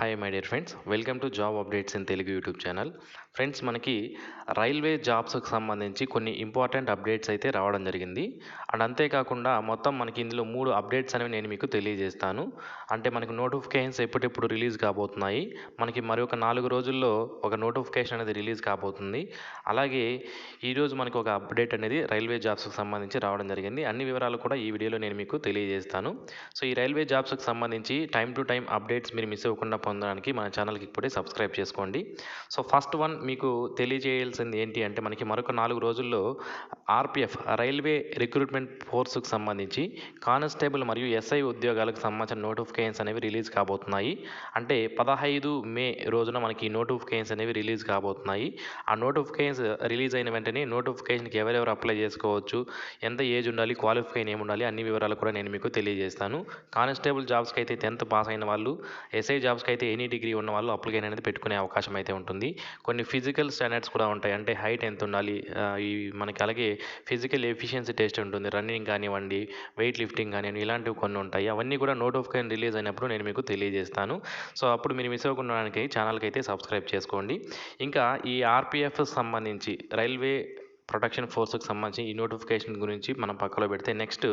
Hi my dear friends welcome to job updates in Telugu YouTube channel friends మనకి railway జాబ్స్కి సంబంధించి కొన్ని important updates అయితే రావడం జరిగింది. అండ్ అంతేకాకుండా మొత్తం మనకి ఇందులో మూడు అప్డేట్స్ అనేవి నేను మీకు తెలియజేస్తాను. అంటే మనకి నోటిఫికేషన్స్ ఎప్పుడెప్పుడు రిలీజ్ కాబోతున్నాయి. మనకి మరి ఒక నాలుగు రోజుల్లో ఒక నోటిఫికేషన్ అనేది రిలీజ్ కాబోతుంది. అలాగే ఈరోజు మనకి ఒక అప్డేట్ అనేది రైల్వే జాబ్స్కి సంబంధించి రావడం జరిగింది. అన్ని వివరాలు కూడా ఈ వీడియోలో నేను మీకు తెలియజేస్తాను. సో ఈ రైల్వే జాబ్స్కి సంబంధించి టైం టు టైం అప్డేట్స్ మీరు మిస్ అవ్వకుండా పొందడానికి మన ఛానల్కి ఇప్పుడే సబ్స్క్రైబ్ చేసుకోండి. సో ఫస్ట్ వన్ మీకు తెలియజేయాల్సింది ఏంటి అంటే మనకి మరొక నాలుగు రోజుల్లో ఆర్పిఎఫ్ రైల్వే రిక్రూట్మెంట్ ఫోర్స్కు సంబంధించి కానిస్టేబుల్ మరియు ఎస్ఐ ఉద్యోగాలకు సంబంధించిన నోటిఫికేషన్స్ అనేవి రిలీజ్ కాబోతున్నాయి. అంటే పదహైదు మే రోజున మనకి నోటిఫికేషన్స్ అనేవి రిలీజ్ కాబోతున్నాయి. ఆ నోటిఫికేషన్స్ రిలీజ్ అయిన వెంటనే నోటిఫికేషన్కి ఎవరెవరు అప్లై చేసుకోవచ్చు ఎంత ఏజ్ ఉండాలి క్వాలిఫికేషన్ ఏమి ఉండాలి అన్ని వివరాలు కూడా నేను మీకు తెలియజేస్తాను. కానిస్టేబుల్ జాబ్స్కి అయితే టెన్త్ పాస్ అయిన వాళ్ళు ఎస్ఐ జాబ్స్కి అయితే ఎనీ డిగ్రీ ఉన్న వాళ్ళు అప్లికేషన్ అనేది పెట్టుకునే అవకాశం అయితే ఉంటుంది. కొన్ని ఫిజికల్ స్టాండర్డ్స్ కూడా ఉంటాయి. అంటే హైట్ ఎంత ఉండాలి? ఈ మనకి అలాగే ఫిజికల్ ఎఫిషియన్సీ టెస్ట్ ఉంటుంది. రన్నింగ్ కానివ్వండి వెయిట్ లిఫ్టింగ్ కానివ్వండి ఇలాంటివి కొన్ని ఉంటాయి. అవన్నీ కూడా నోటిఫికేషన్ రిలీజ్ అయినప్పుడు నేను మీకు తెలియజేస్తాను. సో అప్పుడు మీరు మిస్ అవ్వకుండా ఛానల్కి అయితే సబ్స్క్రైబ్ చేసుకోండి. ఇంకా ఈ ఆర్పిఎఫ్ సంబంధించి రైల్వే ప్రొటెక్షన్ ఫోర్స్కి సంబంధించి ఈ నోటిఫికేషన్ గురించి మనం పక్కలో పెడితే నెక్స్ట్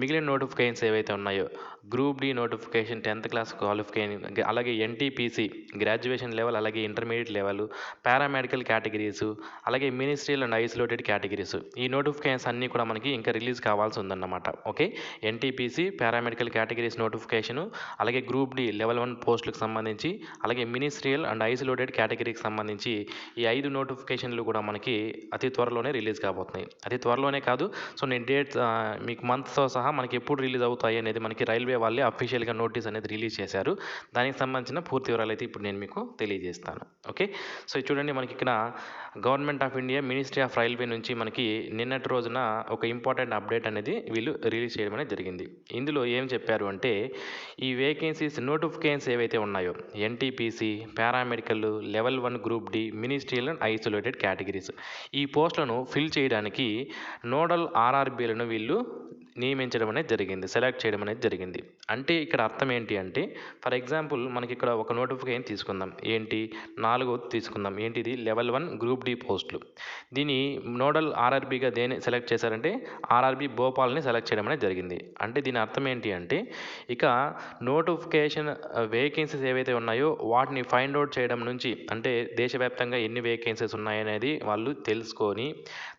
మిగిలిన నోటిఫికేషన్స్ ఏవైతే ఉన్నాయో group D notification tenth class qualification అలాగే ఎన్టీపీసీ గ్రాడ్యుయేషన్ లెవెల్ అలాగే ఇంటర్మీడియట్ లెవెల్ పారామెడికల్ కేటగిరీస్ అలాగే మినిస్ట్రియల్ అండ్ ఐసోలేటెడ్ కేటగిరీస్ ఈ నోటిఫికేషన్స్ అన్నీ కూడా మనకి ఇంకా రిలీజ్ కావాల్సి ఉందన్నమాట. Okay NTPC paramedical categories notification అలాగే గ్రూప్ డి లెవెల్ వన్ పోస్టులకు సంబంధించి అలాగే మినిస్ట్రియల్ అండ్ ఐసోలేటెడ్ కేటగిరీకి సంబంధించి ఈ ఐదు నోటిఫికేషన్లు కూడా మనకి అతి త్వరలోనే రిలీజ్ కాబోతున్నాయి. అది త్వరలోనే కాదు. సో నేను డేట్ మీకు మంత్స్తో సహా మనకి ఎప్పుడు రిలీజ్ అవుతాయి అనేది మనకి రైల్వే వాళ్ళే అఫీషియల్గా నోటీస్ అనేది రిలీజ్ చేశారు. దానికి సంబంధించిన పూర్తి వివరాలు అయితే ఇప్పుడు నేను మీకు తెలియజేస్తాను. ఓకే? సో చూడండి మనకి ఇక్కడ government of India ministry of railway నుంచి మనకి నిన్నటి రోజున ఒక ఇంపార్టెంట్ అప్డేట్ అనేది వీళ్ళు రిలీజ్ చేయడం అనేది జరిగింది. ఇందులో ఏం చెప్పారు అంటే ఈ వేకెన్సీస్ నోటిఫికేషన్స్ ఏవైతే ఉన్నాయో NTPC paramedical level one group D ministerial and isolated categories. ఈ పోస్టులను ఫిల్ చేయడానికి నోడల్ ఆర్ఆర్బీలను వీళ్ళు నియమించడం అనేది జరిగింది సెలెక్ట్ చేయడం అనేది జరిగింది. అంటే ఇక్కడ అర్థం ఏంటి అంటే ఫర్ ఎగ్జాంపుల్ మనకి ఇక్కడ ఒక నోటిఫికేషన్ తీసుకుందాం. ఏంటి? నాలుగోది తీసుకుందాం. ఏంటిది? లెవెల్ వన్ గ్రూప్ డి పోస్టులు దీని నోడల్ ఆర్ఆర్బీగా దేని సెలెక్ట్ చేశారంటే ఆర్ఆర్బీ భోపాల్ని సెలెక్ట్ చేయడం అనేది జరిగింది. అంటే దీని అర్థం ఏంటి అంటే ఇక నోటిఫికేషన్ వేకెన్సీస్ uh, ఏవైతే ఉన్నాయో వాటిని ఫైండ్ అవుట్ చేయడం నుంచి అంటే దేశవ్యాప్తంగా ఎన్ని వేకెన్సీస్ ఉన్నాయనేది వాళ్ళు తెలుసుకొని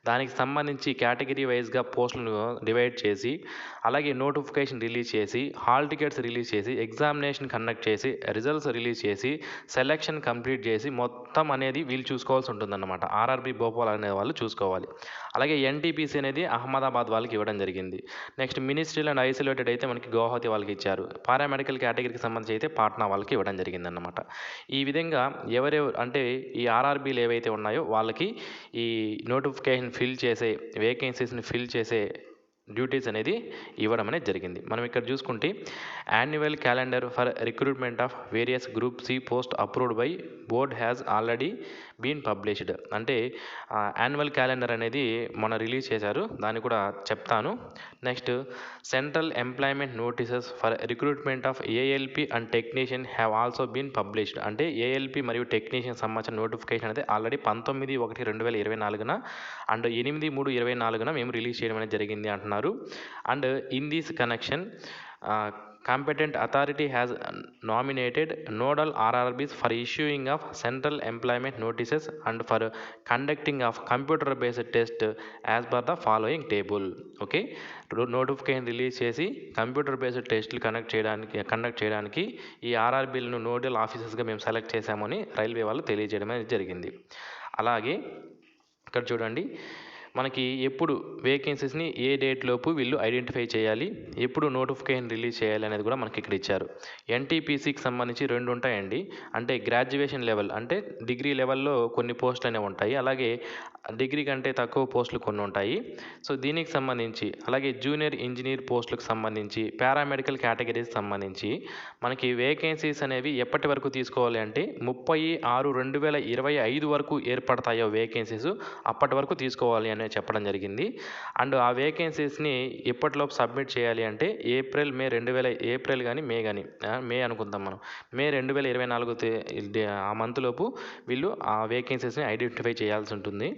దానికి సంబంధించి కేటగిరీ వైజ్గా పోస్టులను డివైడ్ చేసి అలాగే నోటిఫికేషన్ రిలీజ్ చేసి హాల్ టికెట్స్ రిలీజ్ చేసి ఎగ్జామినేషన్ కండక్ట్ చేసి రిజల్ట్స్ రిలీజ్ చేసి సెలెక్షన్ కంప్లీట్ చేసి మొత్తం అనేది వీళ్ళు చూసుకోవాల్సి ఉంటుందన్నమాట. ఆర్ఆర్బి భోపాల్ అనే వాళ్ళు చూసుకోవాలి. అలాగే ఎన్టీపీసీ అనేది అహ్మదాబాద్ వాళ్ళకి ఇవ్వడం జరిగింది. నెక్స్ట్ మినిస్ట్రియల్ అండ్ ఐసోలేటెడ్ అయితే మనకి గౌహతి వాళ్ళకి ఇచ్చారు. పారామెడికల్ కేటగిరీకి సంబంధించి అయితే పాట్నా వాళ్ళకి ఇవ్వడం జరిగిందన్నమాట. ఈ విధంగా ఎవరెవరు అంటే ఈ ఆర్ఆర్బీలు ఏవైతే ఉన్నాయో వాళ్ళకి ఈ నోటిఫికేషన్ ఫిల్ చేసే వేకెన్సీస్ని ఫిల్ చేసే డ్యూటీస్ అనేది ఇవ్వడం అనేది జరిగింది. మనం ఇక్కడ చూసుకుంటే annual calendar for recruitment of various group C post approved by board has already been published. అంటే యాన్యువల్ క్యాలెండర్ అనేది మొన్న రిలీజ్ చేశారు. దాన్ని కూడా చెప్తాను. Next central employment notices for recruitment of ALP and technician have also been published. అంటే ALP మరియు technician సంబంధించిన నోటిఫికేషన్ అనేది ఆల్రెడీ పంతొమ్మిది ఒకటి రెండు వేల ఇరవై నాలుగున అండ్ ఎనిమిది మూడు ఇరవై నాలుగున మేము రిలీజ్ చేయడం అనేది జరిగింది అంటున్నారు. And in this connection competent authority has nominated nodal RRBs for issuing of central employment notices and for conducting of computer based test as per the following table okay notification release చేసి computer based టెస్ట్లు connect చేయడానికి conduct చేయడానికి ఈ ఆర్ఆర్బీలను nodal ఆఫీసెస్గా మేము select చేశామని railway వాళ్ళు తెలియజేయడం అనేది జరిగింది. అలాగే ఇక్కడ చూడండి. మనకి ఎప్పుడు వేకెన్సీస్ని ఏ డేట్ లోపు వీళ్ళు ఐడెంటిఫై చేయాలి ఎప్పుడు నోటిఫికేషన్ రిలీజ్ చేయాలి అనేది కూడా మనకి ఇక్కడ ఇచ్చారు. ఎన్టీపీసీకి సంబంధించి రెండు ఉంటాయండి. అంటే గ్రాడ్యుయేషన్ లెవెల్ అంటే డిగ్రీ లెవెల్లో కొన్ని పోస్టులు అనేవి ఉంటాయి. అలాగే డిగ్రీ కంటే తక్కువ పోస్టులు కొన్ని ఉంటాయి సో దీనికి సంబంధించి అలాగే జూనియర్ ఇంజనీర్ పోస్టులకు సంబంధించి పారామెడికల్ కేటగిరీకి సంబంధించి మనకి వేకెన్సీస్ అనేవి ఎప్పటి వరకు తీసుకోవాలి అంటే ముప్పై ఆరు రెండు వేల ఇరవై ఐదు వరకు ఏర్పడతాయో వేకెన్సీస్ అప్పటి వరకు తీసుకోవాలి అనే అనేది చెప్పడం జరిగింది. అండ్ ఆ వేకెన్సీస్ని ఎప్పటిలోపు సబ్మిట్ చేయాలి అంటే ఏప్రిల్ మే రెండు వేల ఏప్రిల్ కానీ మే కానీ మే అనుకుందాం మనం. మే రెండు వేల ఇరవై నాలుగు ఆ మంత్ లోపు వీళ్ళు ఆ వేకెన్సీస్ని ఐడెంటిఫై చేయాల్సి ఉంటుంది.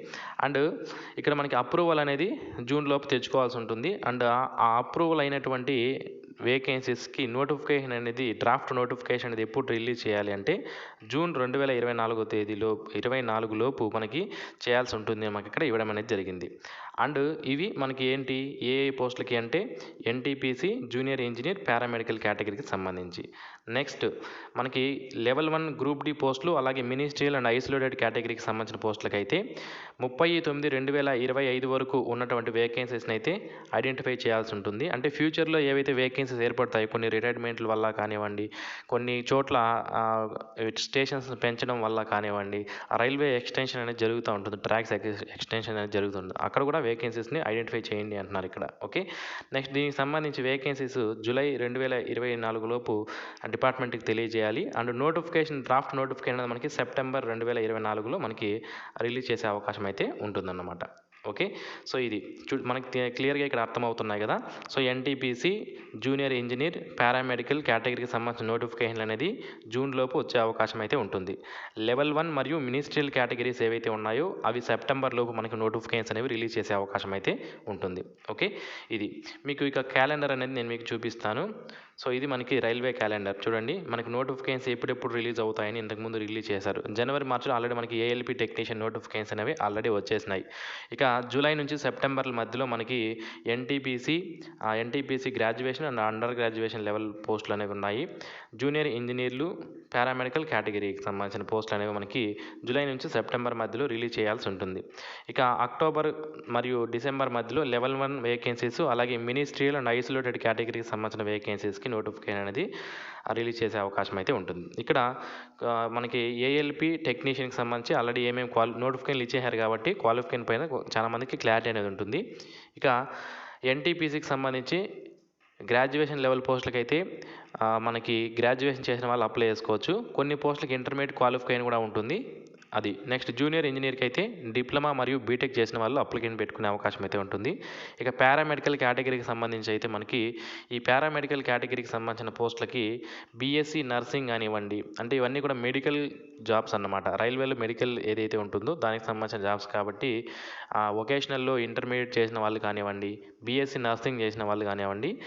అండ్ ఇక్కడ మనకి అప్రూవల్ అనేది జూన్ లోపు తెచ్చుకోవాల్సి ఉంటుంది. అండ్ ఆ- అప్రూవల్ అయినటువంటి వేకెన్సీస్కి నోటిఫికేషన్ అనేది డ్రాఫ్ట్ నోటిఫికేషన్ అనేది ఎప్పుడు రిలీజ్ చేయాలి అంటే జూన్ రెండు వేల ఇరవై నాలుగో తేదీలో ఇరవై నాలుగు లోపు మనకి చేయాల్సి ఉంటుంది. మనకి ఇక్కడ ఇవ్వడం అనేది జరిగింది. అండ్ ఇవి మనకి ఏంటి ఏ పోస్టులకి అంటే ఎన్టీపీసీ జూనియర్ ఇంజనీర్ పారామెడికల్ కేటగిరీకి సంబంధించి. నెక్స్ట్ మనకి లెవెల్ వన్ గ్రూప్ డి పోస్టులు అలాగే మినిస్ట్రియల్ అండ్ ఐసోలేటెడ్ కేటగిరీకి సంబంధించిన పోస్టులకైతే అయితే ముప్పై తొమ్మిది రెండు వేల ఇరవై ఐదు వరకు ఉన్నటువంటి వేకెన్సీస్ని అయితే ఐడెంటిఫై చేయాల్సి ఉంటుంది. అంటే ఫ్యూచర్లో ఏవైతే వేకెన్సీస్ ఏర్పడతాయి కొన్ని రిటైర్మెంట్ల వల్ల కానివ్వండి కొన్ని చోట్ల స్టేషన్స్ పెంచడం వల్ల కానివ్వండి ఆ రైల్వే ఎక్స్టెన్షన్ అనేది జరుగుతూ ఉంటుంది ట్రాక్స్ ఎక్స్టెన్షన్ అనేది జరుగుతుంది. అక్కడ కూడా వేకెన్సీస్ని ఐడెంటిఫై చేయండి అంటున్నారు ఇక్కడ. ఓకే నెక్స్ట్ దీనికి సంబంధించి వేకెన్సీస్ జూలై రెండు వేల ఇరవై నాలుగు లోపు డిపార్ట్మెంట్కి తెలియజేయాలి. అండ్ నోటిఫికేషన్ డ్రాఫ్ట్ నోటిఫికేషన్ అనేది మనకి సెప్టెంబర్ రెండు వేల ఇరవై నాలుగులో మనకి రిలీజ్ చేసే అవకాశం అయితే ఉంటుందన్నమాట. ఓకే? సో ఇది చూ మనకి క్లియర్గా ఇక్కడ అర్థమవుతున్నాయి కదా? So NTPC junior engineer paramedical కేటగిరీకి సంబంధించిన నోటిఫికేషన్లు అనేది జూన్ లోపు వచ్చే అవకాశం అయితే ఉంటుంది. లెవెల్ వన్ మరియు మినిస్ట్రియల్ కేటగిరీస్ ఏవైతే ఉన్నాయో అవి సెప్టెంబర్లోపు మనకి నోటిఫికేషన్స్ అనేవి రిలీజ్ చేసే అవకాశం అయితే ఉంటుంది. ఓకే? ఇది మీకు ఇక క్యాలెండర్ అనేది నేను మీకు చూపిస్తాను. సో ఇది మనకి రైల్వే క్యాలెండర్. చూడండి మనకి నోటిఫికేషన్స్ ఎప్పుడెప్పుడు రిలీజ్ అవుతాయని ఇంతకుముందు రిలీజ్ చేశారు. జనవరి మార్చిలో ఆల్రెడీ మనకి ఏఎల్పి టెక్నీషియన్ నోటిఫికేషన్స్ అనేవి ఆల్రెడీ వచ్చేసినాయి. ఇక జూలై నుంచి సెప్టెంబర్ మధ్యలో మనకి NTPC NTPC graduation and under graduation level పోస్టులు అనేవి ఉన్నాయి. జూనియర్ ఇంజనీర్లు పారామెడికల్ కేటగిరీకి సంబంధించిన పోస్టులు అనేవి మనకి జూలై నుంచి సెప్టెంబర్ మధ్యలో రిలీజ్ చేయాల్సి ఉంటుంది. ఇక అక్టోబర్ మరియు డిసెంబర్ మధ్యలో లెవెల్ వన్ వేకెన్సీస్ అలాగే మినిస్ట్రియల్ అండ్ ఐసోలేటెడ్ కేటగిరీకి సంబంధించిన వేకెన్సీస్కి నోటిఫికేషన్ అనేది రిలీజ్ చేసే అవకాశం అయితే ఉంటుంది. ఇక్కడ మనకి ఏఎల్పి టెక్నీషియన్కి సంబంధించి ఆల్రెడీ ఏమేమి క్వాలి నోటిఫికేషన్లు ఇచ్చేసారు కాబట్టి క్వాలిఫికేషన్ పైన చాలామందికి క్లారిటీ అనేది ఉంటుంది. ఇక ఎన్టీపీసీకి సంబంధించి గ్రాడ్యుయేషన్ లెవెల్ పోస్టులకి అయితే మనకి గ్రాడ్యుయేషన్ చేసిన వాళ్ళు అప్లై చేసుకోవచ్చు. కొన్ని పోస్టులకి ఇంటర్మీడియట్ క్వాలిఫికేషన్ కూడా ఉంటుంది. అది నెక్స్ట్ జూనియర్ ఇంజనీర్కి అయితే డిప్లొమా మరియు బీటెక్ చేసిన వాళ్ళు అప్లికేషన్ పెట్టుకునే అవకాశం అయితే ఉంటుంది. ఇక పారామెడికల్ కేటగిరీకి సంబంధించి అయితే మనకి ఈ పారామెడికల్ కేటగిరీకి సంబంధించిన పోస్టులకి బీఎస్సీ నర్సింగ్ కానివ్వండి అంటే ఇవన్నీ కూడా మెడికల్ జాబ్స్ అన్నమాట. రైల్వేలో మెడికల్ ఏదైతే ఉంటుందో దానికి సంబంధించిన జాబ్స్ కాబట్టి వొకేషనల్లో ఇంటర్మీడియట్ చేసిన వాళ్ళు కానివ్వండి బీఎస్సీ నర్సింగ్ చేసిన వాళ్ళు కానివ్వండి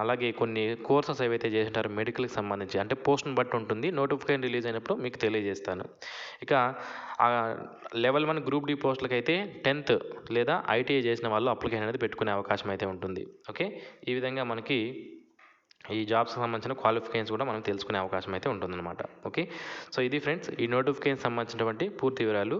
అలాగే కొన్ని కోర్సెస్ ఏవైతే చేసింటారో మెడికల్కి సంబంధించి అంటే పోస్ట్ని బట్టి ఉంటుంది నోటిఫికేషన్ రిలీజ్ అయినప్పుడు మీకు తెలియజేస్తాను. ఇక లెవెల్ వన్ గ్రూప్ డి పోస్టులకి అయితే టెన్త్ లేదా ఐటీఐ చేసిన వాళ్ళు అప్లికేషన్ అనేది పెట్టుకునే అవకాశం అయితే ఉంటుంది. ఓకే? ఈ విధంగా మనకి ఈ జాబ్స్కి సంబంధించిన క్వాలిఫికేషన్స్ కూడా మనం తెలుసుకునే అవకాశం అయితే ఉంటుందన్నమాట. ఓకే సో ఇది ఫ్రెండ్స్ ఈ నోటిఫికేషన్ సంబంధించినటువంటి పూర్తి వివరాలు.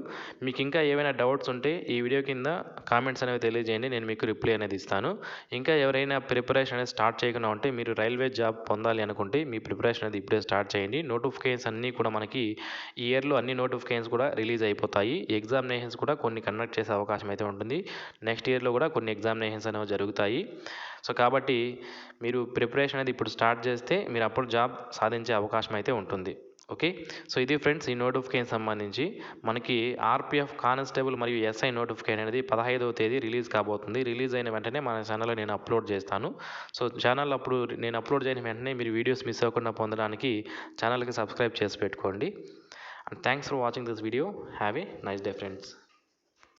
మీకు ఇంకా ఏవైనా డౌట్స్ ఉంటే ఈ వీడియో కింద కామెంట్స్ అనేవి తెలియజేయండి నేను మీకు రిప్లై అనేది ఇస్తాను. ఇంకా ఎవరైనా ప్రిపరేషన్ అనేది స్టార్ట్ చేయకుండా ఉంటే మీరు రైల్వే జాబ్ పొందాలి అనుకుంటే మీ ప్రిపరేషన్ అనేది ఇప్పుడే స్టార్ట్ చేయండి. నోటిఫికేషన్స్ అన్నీ కూడా మనకి ఈ ఇయర్లో అన్ని నోటిఫికేషన్స్ కూడా రిలీజ్ అయిపోతాయి. ఎగ్జామినేషన్స్ కూడా కొన్ని కండక్ట్ చేసే అవకాశం అయితే ఉంటుంది. నెక్స్ట్ ఇయర్లో కూడా కొన్ని ఎగ్జామినేషన్స్ అనేవి జరుగుతాయి. సో కాబట్టి మీరు ప్రిపరేషన్ అనేది ఇప్పుడు స్టార్ట్ చేస్తే మీరు అప్పుడు జాబ్ సాధించే అవకాశం అయితే ఉంటుంది. ఓకే? సో ఇది ఫ్రెండ్స్ ఈ నోటిఫికేషన్ సంబంధించి మనకి ఆర్పిఎఫ్ కానిస్టేబుల్ మరియు ఎస్ఐ నోటిఫికేషన్ అనేది పదహైదవ తేదీ రిలీజ్ కాబోతుంది. రిలీజ్ అయిన వెంటనే మన ఛానల్లో నేను అప్లోడ్ చేస్తాను. సో ఛానల్ అప్పుడు నేను అప్లోడ్ చేసిన వెంటనే మీరు వీడియోస్ మిస్ అవ్వకుండా పొందడానికి ఛానల్కి సబ్స్క్రైబ్ చేసి పెట్టుకోండి. And thanks for watching this video. Have a nice day friends.